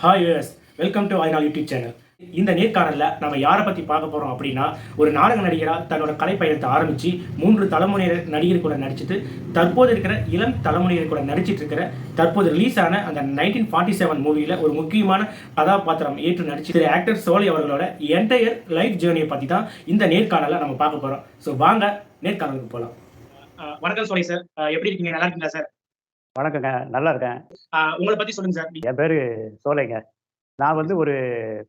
Hi US welcome to ஐநாள் YouTube channel இந்த நேர்காணலில் நம்ம யாரை பற்றி பார்க்க போகிறோம் அப்படின்னா ஒரு நாடக நடிகராக தன்னோட கலைப்பயணத்தை ஆரம்பித்து மூன்று தலைமுறையினர் நடிகர் கூட நடிச்சிட்டு தற்போது இருக்கிற இளம் தலைமுறையினர் கூட நடிச்சிட்டு இருக்கிற தற்போது ரிலீஸ் ஆன அந்த நைன்டீன் ஃபார்ட்டி செவன் மூவியில் ஒரு முக்கியமான கதாபாத்திரம் ஏற்று நடிச்சு திரு ஆக்டர் சோழி அவர்களோட என்டையர் லைஃப் ஜேர்னியை பற்றி தான் இந்த நேர்காணலை நம்ம பார்க்க போகிறோம் ஸோ வாங்க நேர்காணலுக்கு போகலாம் வணக்கம் சோழி சார் எப்படி இருக்கீங்க? நல்லா இருக்கீங்களா சார் வணக்கங்க. நல்லா இருக்கேன். உங்களை பற்றி சொல்லுங்க சார். என் பேரு சோலைங்க. நான் வந்து ஒரு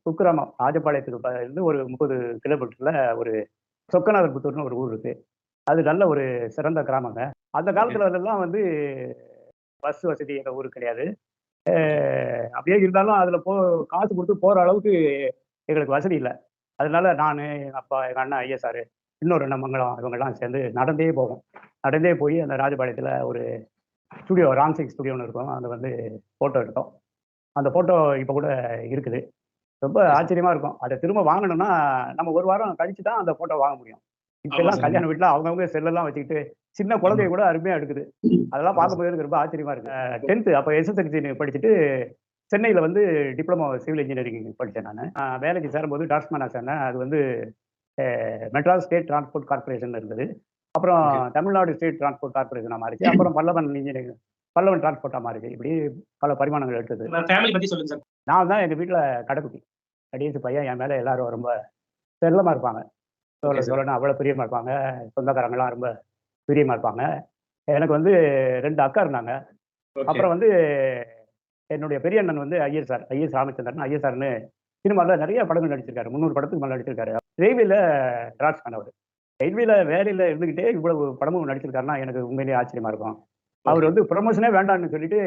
குக்கிராமம் ராஜபாளையத்துக்கு இருந்து ஒரு முப்பது கிலோமீட்டர்ல ஒரு சொக்கநாதர்புத்தூர்னு ஒரு ஊர் இருக்கு. அது நல்ல ஒரு சிறந்த கிராமங்க. அந்த காலத்துல எல்லாம் வந்து பஸ் வசதி எங்க ஊருக்கு கிடையாது. அப்படியே இருந்தாலும் அதுல போ காசு கொடுத்து போற அளவுக்கு எங்களுக்கு வசதி இல்லை. அதனால நான் எங்க அப்பா எங்க அண்ணன் ஐஎஸ்ஆர் இன்னொரு அண்ணன் மங்களம் இவங்கெல்லாம் சேர்ந்து நடந்தே போவோம். நடந்தே போய் அந்த ராஜபாளையத்துல ஒரு ஸ்டுடியோ ராம்சிங் ஸ்டுடியோன்னு இருக்கும். அதை வந்து ஃபோட்டோ எடுத்தோம். அந்த ஃபோட்டோ இப்போ கூட இருக்குது. ரொம்ப ஆச்சரியமா இருக்கும். அதை திரும்ப வாங்கணும்னா நம்ம ஒரு வாரம் கழிச்சு தான் அந்த ஃபோட்டோ வாங்க முடியும். இப்பெல்லாம். கல்யாண வீட்டில் அவங்கவுங்க செல்லெல்லாம் வச்சுக்கிட்டு சின்ன குழந்தைய கூட அருமையா எடுக்குது. அதெல்லாம் பார்க்கும்போது எனக்கு ரொம்ப ஆச்சரியமா இருக்கு. டென்த்து அப்போ எஸ்எஸ்எல்சி படிச்சுட்டு சென்னையில் வந்து டிப்ளமோ சிவில் இன்ஜினியரிங் படித்தேன் நான். வேலைக்கு சேரும்போது டாஸ்மானா சேர்ந்தேன். அது வந்து மெட்ராஸ் ஸ்டேட் டிரான்ஸ்போர்ட் கார்பரேஷன் இருந்தது. அப்புறம் தமிழ்நாடு ஸ்டேட் டிரான்ஸ்போர்ட் கார்பரேஷனாக மாறிச்சு. அப்புறம் பல்லவன் இன்ஜினியரிங் பல்லவன் டிரான்ஸ்போர்ட்டாக மாறிச்சு. இப்படி பல பரிமாணங்கள் எடுத்தது. நான் தான் எங்கள் வீட்டில் கடைக்குட்டி. கடைசி பையன் என் மேலே எல்லாரும் ரொம்ப செல்லமாக இருப்பாங்க. sir. சொல்லணும் அவ்வளோ பிரியமாக இருப்பாங்க. சொந்தக்காரங்களாம் ரொம்ப பிரியமாக இருப்பாங்க. எனக்கு வந்து ரெண்டு அக்கா இருந்தாங்க. அப்புறம் வந்து என்னுடைய பெரிய அண்ணன் வந்து IAS sir IAS Ramachandran IAS சார்னு சினிமாவில் நிறைய படங்கள் நடிச்சிருக்காரு. முந்நூறு படத்துக்கு மேலே நடிச்சிருக்காரு. ரயில்வேல டிரான்ஸ் பண்ணவர் ரயில்வேல வேலையில் இருந்துக்கிட்டே இவ்வளவு படமும் நடிச்சிருக்காருன்னா எனக்கு உண்மையிலேயே ஆச்சரியமா இருக்கும். அவர் வந்து ப்ரொமோஷனே வேண்டாம்னு சொல்லிட்டு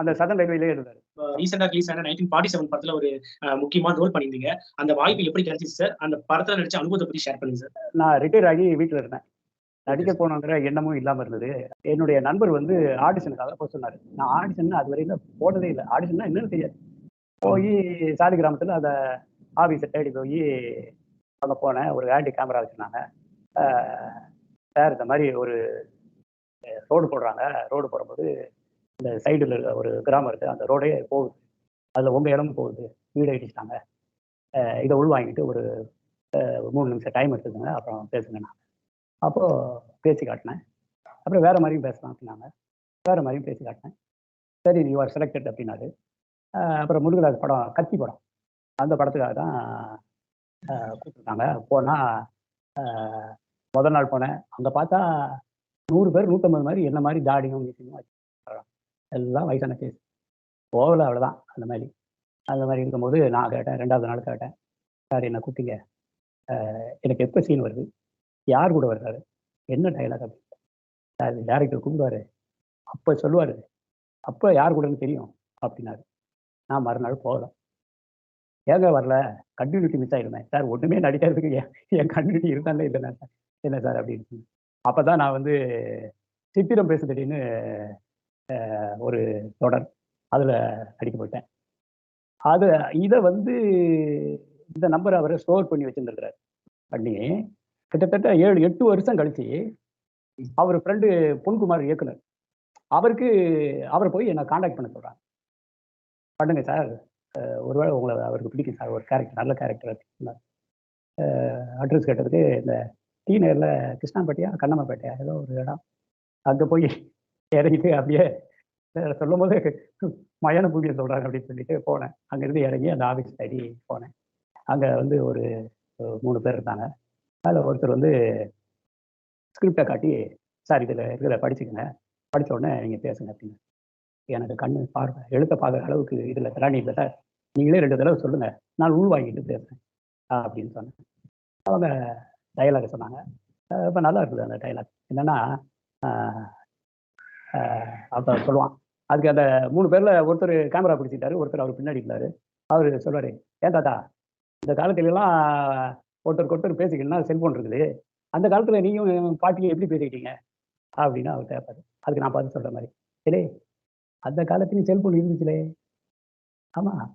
அந்த சதன் ரயில்வேலே இருந்தார். ரீசெண்டா ரிலீஸ் ஆன நைன்டீன் ஃபார்ட்டி செவன் படத்துல ஒரு முக்கியமான ரோல் பண்ணியிருந்தீங்க. அந்த வாய்ப்பு எப்படி கிடைச்சிச்சு சார் அந்த படத்துல நடிச்ச அனுபவத்தை பத்தி ஷேர் பண்ணுங்க சார் நான் ரிட்டையர் ஆகி வீட்டில் இருந்தேன். நடிக்க போகணுங்கிற எண்ணமும் இல்லாமல் இருந்தது. என்னுடைய நண்பர் வந்து ஆடிஷனுக்காக போக சொன்னார். நான் ஆடிஷன் அது வரையில போனதே இல்லை. ஆடிஷன்னா என்னன்னு தெரியாது. போய் சாதி கிராமத்தில் அந்த ஆஃபீஸை தேடி போய் அங்கே போனேன். ஒரு ஆண்டி கேமரா வச்சுருந்தாங்க. சார் இந்த மாதிரி ஒரு ரோடு போடுறாங்க. ரோடு போடும்போது இந்த சைடில் ஒரு கிராமம் இருக்குது அந்த ரோடே போகுது. அதில் உங்கள் இடமும் போகுது. வீடு அடிச்சிட்டாங்க இதை உள்வாங்கிட்டு ஒரு மூணு நிமிஷம் டைம் எடுத்துக்கோங்க. அப்புறம் பேசுங்க நான். அப்போது பேசி காட்டினேன். அப்புறம் வேறு மாதிரியும் பேசலாம் அப்படின்னாங்க. வேறு மாதிரியும் பேசி காட்டினேன். சரி யூ ஆர் செலக்டட் அப்படின்னாரு. அப்புறம் முருகதாஸ் படம் கத்தி படம். அந்த படத்துக்காக தான் அஹ் கூப்பிட்டுருந்தாங்க போனால் முதல் நாள் போனேன். அங்கே பார்த்தா நூறு பேர் நூற்றம்பது மாதிரி என்ன மாதிரி தாடியும் மீட்டிங்கும் வச்சு எல்லாம் வயசான கேஸ் போகலை அவ்வளோதான் அந்த மாதிரி. அந்த மாதிரி இருக்கும்போது நான் கேட்டேன் ரெண்டாவது நாள் கேட்டேன். சார் என்ன கூப்பிட்டீங்க. எனக்கு எப்போ சீன் வருது? யார் கூட வர்றாரு? என்ன டைலாக் அப்படின்னு. சார் டேரக்டர் கூப்பிடுவாரு. அப்போ சொல்லுவார். அப்போ யார் கூடன்னு தெரியும் அப்படின்னாரு. நான் மறுநாள் போகல. ஏங்க வரல? Continuity miss ஆயிருந்தேன். சார் ஒன்றுமே நடிக்கிறதுக்கு என் கண்டினியூட்டி இருந்தாலே இல்லைண்ணா சார். என்ன சார் அப்படின்னு அப்போ தான் நான் வந்து சித்திரம் பேசுதடின்னு ஒரு தொடர் அதில் நடிக்க போயிட்டேன். அது இதை வந்து இந்த நம்பர் அவரை ஸ்டோர் பண்ணி வச்சிருந்துருக்கிறார். பண்ணி கிட்டத்தட்ட ஏழு எட்டு வருஷம் கழிச்சு அவர் ஃப்ரெண்டு பொன்குமார் இயக்குனர். அவருக்கு அவரை போய் என்னை காண்டாக்ட் பண்ண சொல்கிறாங்க பண்ணுங்க சார். ஒருவேளை உங்களை அவருக்கு பிடிக்கும் சார் ஒரு கேரக்டர் நல்ல கேரக்டர் சொன்னார் அட்ரஸ் கேட்டதுக்கு இந்த டி நேரில் கிருஷ்ணாம்பேட்டையா கண்ணம்மாப்பேட்டையா ஏதோ ஒரு இடம். அங்கே போய் இறங்கிட்டு அப்படியே சொல்லும் போது மயான பூமியை சொல்கிறாங்க அப்படின்னு சொல்லிட்டு போனேன். அங்கேருந்து இறங்கி அந்த ஆஃபீஸ் தேடி போனேன். அங்கே வந்து ஒரு மூணு பேர் இருந்தாங்க. அதில் ஒருத்தர் வந்து ஸ்கிரிப்டை காட்டி சார் இதில் இருக்கிற படிச்சுக்கங்க. படித்த உடனே நீங்கள் பேசுங்க அப்படின்னு. எனக்கு கண்ணு பார்வை எழுத்த பார்க்குற அளவுக்கு இதில் திராணி இல்லை சார். நீங்களே ரெண்டு தடவை சொல்லுங்கள் நான் உள் வாங்கிட்டு பேசுகிறேன் அப்படின்னு சொன்னேன். அவங்க டைலாக் சொன்னாங்க. இப்போ நல்லா இருக்குது அந்த டைலாக் என்னென்னா அப்போ சொல்லுவான். அதுக்கு அந்த மூணு பேரில் ஒருத்தர் கேமரா பிடிச்சிட்டாரு ஒருத்தர் அவர் பின்னாடி இருந்தார். அவர் சொல்வார் ஏன் தாத்தா இந்த காலத்துலலாம் ஒருத்தருக்கு ஒருத்தர் பேசிக்கணும்னா செல்ஃபோன் இருக்குது. அந்த காலத்தில் நீயும் பாட்டியும் எப்படி பேசிக்கிட்டீங்க? அப்படின்னு அவர் கேட்பாரு அதுக்கு நான் பார்த்து சொல்கிற மாதிரி. இல்லே அந்த காலத்துலயும் செல்ஃபோன் இருந்துச்சுலே. ஆமாம்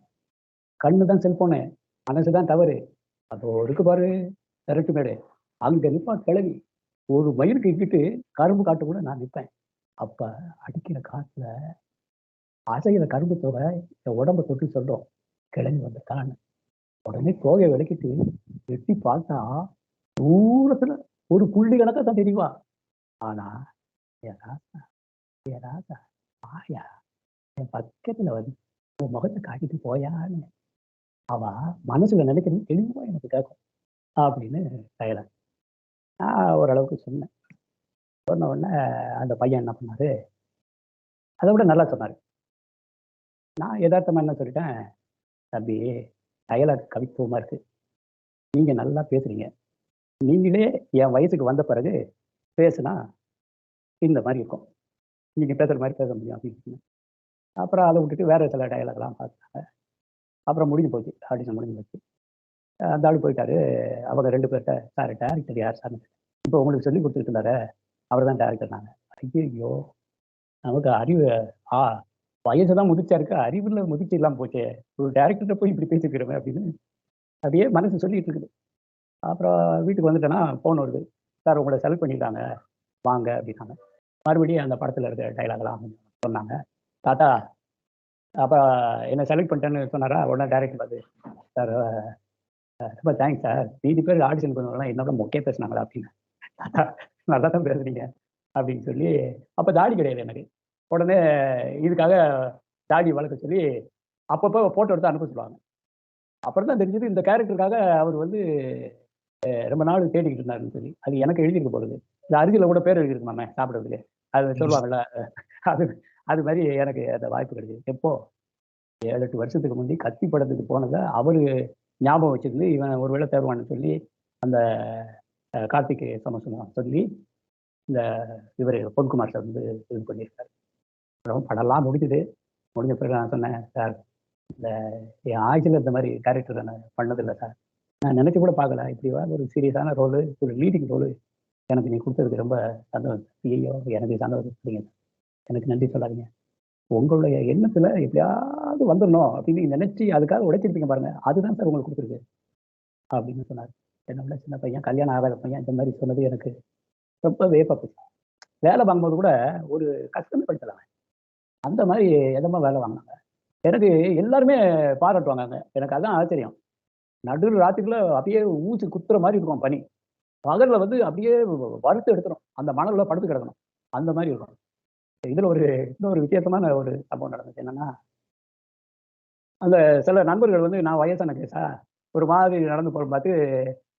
கண்ணு தான் செல்ஃபோனு மனசு தான் தவறு. அப்போ இருக்கு பாரு திரட்டு மேடு. அங்கே நிற்பான் கிளவி ஒரு மயிலுக்கு இக்கிட்டு கரும்பு காட்டு கூட நான் நிற்பேன் அப்போ அடிக்கிற காற்றுல அசைகிற கரும்பு தொகை என் உடம்ப தொட்டு சொல்லும் கிளம்பி வந்திருக்கான் உடனே தோகை விளக்கிட்டு எட்டி பார்த்தா தூரத்துல ஒரு புள்ளி கணக்கா தான் தெரியுவா ஆனா என் ராசா ராசா ஆயா என் பக்கத்துல வந்து உன் முகத்தை காட்டிட்டு போயான்னு. அவ மனசுல நினைக்கிறது தெளிவா எனக்கு கேட்கும் அப்படின்னு கையில. நான் ஓரளவுக்கு சொன்னேன். சொன்ன உடனே அந்த பையன் என்ன பண்ணாரு? அதை விட நல்லா சொன்னாரு. நான் யதார்த்தமாக என்ன சொல்லிட்டேன்? தம்பி டயலாக் கவித்துவமா இருக்கு. நீங்க நல்லா பேசுறீங்க. நீங்களே என் வயசுக்கு வந்த பிறகு பேசுனா இந்த மாதிரி இருக்கும். நீங்கள் பேசுகிற மாதிரி பேச முடியும் அப்படின்னு சொன்னேன். அப்புறம் அதை விட்டுட்டு வேறு சில டயலாக்லாம் பார்த்தாங்க அப்புறம் முடிஞ்சு போச்சு. ஆடிஷன் முடிஞ்சு போச்சு. அந்த ஆள் போயிட்டாரு. அவங்க ரெண்டு பேர்கிட்ட சார் டேரக்டர் யார் சார் இப்போ உங்களுக்கு சொல்லி கொடுத்துட்டு அவர் தான் டேரக்டர் நாங்கள் ஐயோ நமக்கு அறிவு ஆ வயசு தான் முதிர்ச்சா இருக்கு. அறிவுல முதிர்ச்சி இல்லாமல் போச்சே. ஒரு டேரக்டர்கிட்ட போய் இப்படி பேசிக்கிறோமே அப்படின்னு அப்படியே மனசு சொல்லிட்டு இருக்குது. அப்புறம் வீட்டுக்கு வந்துட்டேன்னா ஃபோன் வருது சார் உங்களை செலக்ட் பண்ணிட்டாங்க. வாங்க அப்படின்னாங்க. மறுபடியும் அந்த படத்தில் இருக்கிற டைலாக்லாம் சொன்னாங்க. தாத்தா அப்போ என்ன செலக்ட் பண்ணிட்டேன்னு சொன்னாரா? உடனே டேரக்டர் பார்த்து சார் ரொம்ப தேங்க்ஸ் சார். மீதி பேர் ஆடிஷன் பண்ணுவாங்களாம் என்னோட மொக்கே பேசுனாங்களா? அப்படின்னு. தாத்தா நல்லா தான் பேசுறீங்க. அப்படின்னு சொல்லி அப்போ தாடி கிடையாது எனக்கு. உடனே இதுக்காக தாடி வளர்க்க சொல்லி அப்பப்போ ஃபோட்டோ எடுத்து அனுப்ப சொல்லுவாங்க. அப்புறம் தான் தெரிஞ்சது இந்த கேரக்டருக்காக அவர் வந்து ரொம்ப நாள் தேடிக்கிட்டு இருந்தாருன்னு சொல்லி. அது எனக்கு எழுதியிருக்க போகுது இந்த அருகில கூட பேர் எழுதியிருக்கு மாமே சாப்பிட்றதுக்கு. அது சொல்லுவாங்கல்ல அது அது மாதிரி எனக்கு அந்த வாய்ப்பு கிடைச்சது. எப்போ? ஏழு எட்டு வருஷத்துக்கு முந்தி கத்தி படத்துக்கு போனதை அவரு ஞாபகம் வச்சிருந்து இவன் ஒருவேளை தேடுவான்னு சொல்லி அந்த கார்த்திக் சமசுமா சொல்லி இந்த இவர் பொன்குமார் சார் வந்து இது பண்ணியிருக்காரு. அப்புறம் படம்லாம் முடிஞ்சுது. முடிஞ்ச பிறகு நான் சொன்னேன் சார் இந்த என் ஆயுசில் இந்த மாதிரி கேரக்டர் நான் பண்ணதில்லை சார். நான் நினைச்சு கூட பார்க்கல. இப்படி ஒரு சீரியஸான ரோலு ஒரு லீடிங் ரோலு எனக்கு நீ கொடுத்ததுக்கு ரொம்ப சந்தோஷம் ஐயோ எனக்கு சந்தோஷம் சரிங்க எனக்கு நன்றி சொல்லாதீங்க. உங்களுடைய எண்ணத்துல எப்படியாவது வந்துடணும் அப்படின்னு நினைச்சு அதுக்காக உடைச்சிருப்பீங்க பாருங்க. அதுதான் சார் உங்களுக்கு கொடுத்துருக்கு. அப்படின்னு சொன்னார். என்னோட சின்ன பையன் கல்யாணம் ஆகாத பையன் இந்த மாதிரி சொன்னது எனக்கு ரொம்ப வேப்பா போச்சு. வேலை வாங்கும்போது கூட ஒரு கஷ்டமே படுத்தலாம் அந்த மாதிரி எதமா வேலை வாங்கினாங்க. எனக்கு எல்லாருமே பாராட்டுவாங்க எனக்கு அதான் ஆச்சரியம். நடு ராத்திரிக்குள்ள அப்படியே ஊசி குத்துற மாதிரி இருக்கும் பனி. பகலில் வந்து அப்படியே வறுத்து எடுத்துடும் அந்த மணலில் படுத்து கிடக்கணும். அந்த மாதிரி இருக்கும். இதுல ஒரு இன்னொரு வித்தியாசமான ஒரு சம்பவம் நடந்துச்சு. என்னன்னா அந்த சில நண்பர்கள் வந்து நான் வயசான கேஸா ஒரு மாதிரி நடந்து போகிற பார்த்து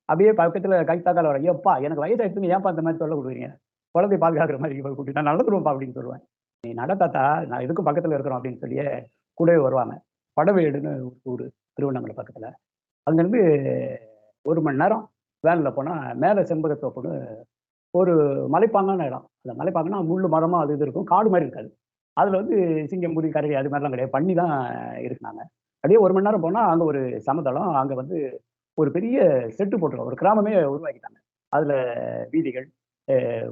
அப்படியே பக்கத்துல கை தாக்கால வர ஐயப்பா எனக்கு வயசாயிடுச்சுன்னு ஏன்ப்பா அந்த மாதிரி சொல்ல கொடுக்குறீங்க? குழந்தை பாதுகாக்கிற மாதிரி இவள் கூட்டி நான் நடந்துருவோம்ப்பா அப்படின்னு சொல்லுவேன். நீ நடத்தாத்தா நான் இதுக்கும் பக்கத்துல இருக்கிறோம் அப்படின்னு சொல்லியே கூடவே வருவாங்க. படவேடுன்னு ஒரு ஊர் திருவண்ணாமலை பக்கத்துல. அங்கேருந்து ஒரு மணி நேரம் வேனில் போனால் மேலே செண்பகத்தோப்புன்னு ஒரு மலைப்பாங்கான இடம். அந்த மலைப்பாங்கன்னா முள் மரமாக அது இது இருக்கும். காடு மாதிரி இருக்காது. அதில் வந்து சிங்கம் புலி கரடி அது மாதிரிலாம் கிடையாது. பண்ணி தான் இருக்கிறாங்க அப்படியே ஒரு மணி நேரம் போனால் அங்கே ஒரு சமதளம் அங்கே வந்து ஒரு பெரிய செட்டு போட்டிருக்கோம் ஒரு கிராமமே உருவாக்கிட்டாங்க. அதில் வீதிகள்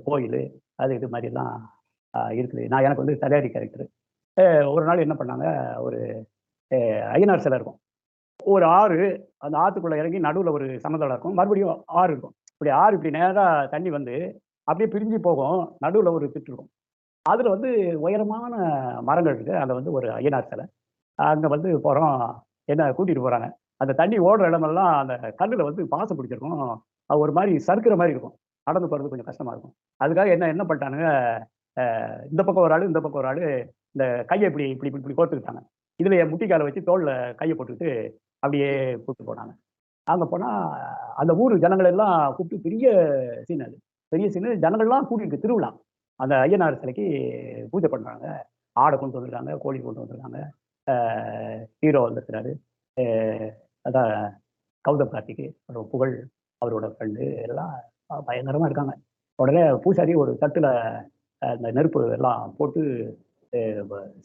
கோயில் அது இது மாதிரிலாம் இருக்குது. நான் எனக்கு வந்து தலையாரி கேரக்டர் ஒரு நாள் என்ன பண்ணாங்க ஒரு ஐயனார் சிலை இருக்கும். ஒரு ஆறு அந்த ஆற்றுக்குள்ளே இறங்கி நடுவில் ஒரு சமதளம் இருக்கும். மறுபடியும் ஆறு இருக்கும். இப்படி ஆறு இப்படி நேராக தண்ணி வந்து அப்படியே பிரிஞ்சு போகும். நடுவில் ஒரு திட்டு இருக்கும். அதில் வந்து உயரமான மரங்கள் இருக்குது அதில் வந்து ஒரு ஐயனார் சிலை. அங்கே வந்து போகிறோம் என்ன கூட்டிகிட்டு போகிறாங்க அந்த தண்ணி ஓடுற இடமெல்லாம் அந்த கல்லில் வந்து பாசம் பிடிச்சிருக்கும். அது ஒரு மாதிரி சறுக்கிற மாதிரி இருக்கும். நடந்து போகிறது கொஞ்சம் கஷ்டமாக இருக்கும். அதுக்காக என்ன என்ன பண்ணிட்டானுங்க? இந்த பக்கம் ஒரு ஆள் இந்த பக்கம் ஒரு ஆள் இந்த கையை இப்படி இப்படி இப்படி இப்படி கோர்த்துக்கிட்டாங்க. இதில் என் முட்டிக்காலை வச்சு தோளில் கையை போட்டுக்கிட்டு அப்படியே கூப்பிட்டு போனாங்க. அங்கே போனால் அந்த ஊர் ஜனங்கள் எல்லாம் கூப்பிட்டு பெரிய சீன் அது. பெரிய சீனு ஜனங்கள்லாம் கூட்டிட்டு திருவிழா. அந்த ஐயனார் சிலைக்கு பூஜை பண்ணுறாங்க ஆடை கொண்டு வந்திருக்காங்க கோழி கொண்டு வந்திருக்காங்க ஹீரோ வந்திருக்கிறாரு. அதான் கௌதம் கார்த்திகை அப்புறம் புகழ். அவரோட ஃப்ரெண்டு எல்லாம் பயங்கரமாக இருக்காங்க. உடனே பூசாரி ஒரு தட்டில் அந்த நெருப்பு எல்லாம் போட்டு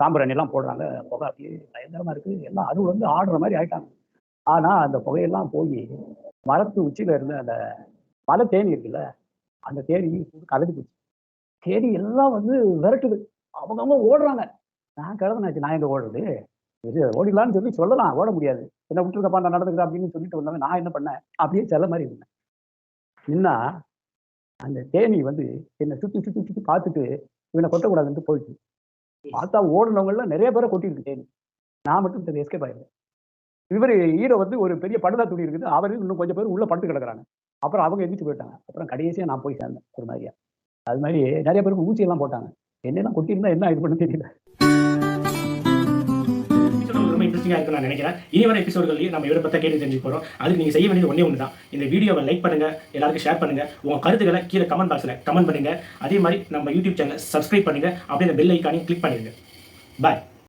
சாம்பிராணி எல்லாம் போடுறாங்க. புகை அப்படியே பயங்கரமாக இருக்குது எல்லாம் அது வந்து ஆடுற மாதிரி ஆயிட்டாங்க. ஆனால் அந்த புகையெல்லாம் போய் மரத்து உச்சியில் இருந்த அந்த மலை தேனி இருக்குல்ல அந்த தேனி கலந்து போச்சு. தேனி எல்லாம் வந்து விரட்டுது. அவங்கவுங்க ஓடுறாங்க. நான் கிளம்பினாச்சு நான் எங்க ஓடுறது? இது ஓடிடலாம்னு சொல்லி சொல்லலாம். ஓட முடியாது. என்ன விட்டுருக்கப்பா நான் நடந்துக்கிறேன் அப்படின்னு சொல்லிட்டு வந்தாங்க நான் என்ன பண்ணேன்? அப்படியே செல்ல மாதிரி இருந்தேன். நின்னா அந்த தேனி வந்து என்னை சுற்றி சுற்றி சுற்றி பார்த்துட்டு இவனை கொட்டக்கூடாதுன்ட்டு போயிடுச்சு. பார்த்தா ஓடுனவங்கள நிறைய பேரை கொட்டிருக்கு தேனி. நான் மட்டும் எஸ்கேப் ஆயிருந்தேன் இவர் ஹீரோ வந்து ஒரு பெரிய படுதா துணி இருக்குது. அவரு இன்னும் கொஞ்சம் பேர் உள்ள படுத்து கிடக்குறாங்க. அப்புறம் அவங்க எந்திரிச்சு போயிட்டாங்க. அப்புறம் கடைசியாக நான் போய் சேர்ந்தேன். ஒரு மாதிரியா அது மாதிரி நிறைய பேருக்கு ஊசி எல்லாம் போட்டாங்க. என்னெல்லாம் கொட்டியிருந்தா என்ன இது பண்ண தெரியல ரொம்ப இன்ட்ரெஸ்டிங்காக இருக்கும்னு நான் நினைக்கிறேன். இனி வர எபிசோடுகளையும் நம்ம இவரை பற்றி கேட்டு தெரிஞ்சு போகிறோம் அதுக்கு நீங்கள் செய்ய வேண்டியது ஒன்றே ஒன்று தான் இந்த வீடியோவை லைக் பண்ணுங்க. எல்லாருக்கும் ஷேர் பண்ணுங்க. உங்கள் கருத்துக்களை கீழே கமெண்ட் பாக்ஸில் கமெண்ட் பண்ணுங்க. அதே மாதிரி நம்ம யூடியூப் சேனலை சப்ஸ்கிரைப் பண்ணுங்க. அப்படியே பெல் ஐக்கானையும் கிளிக் பண்ணிடுங்க பாய்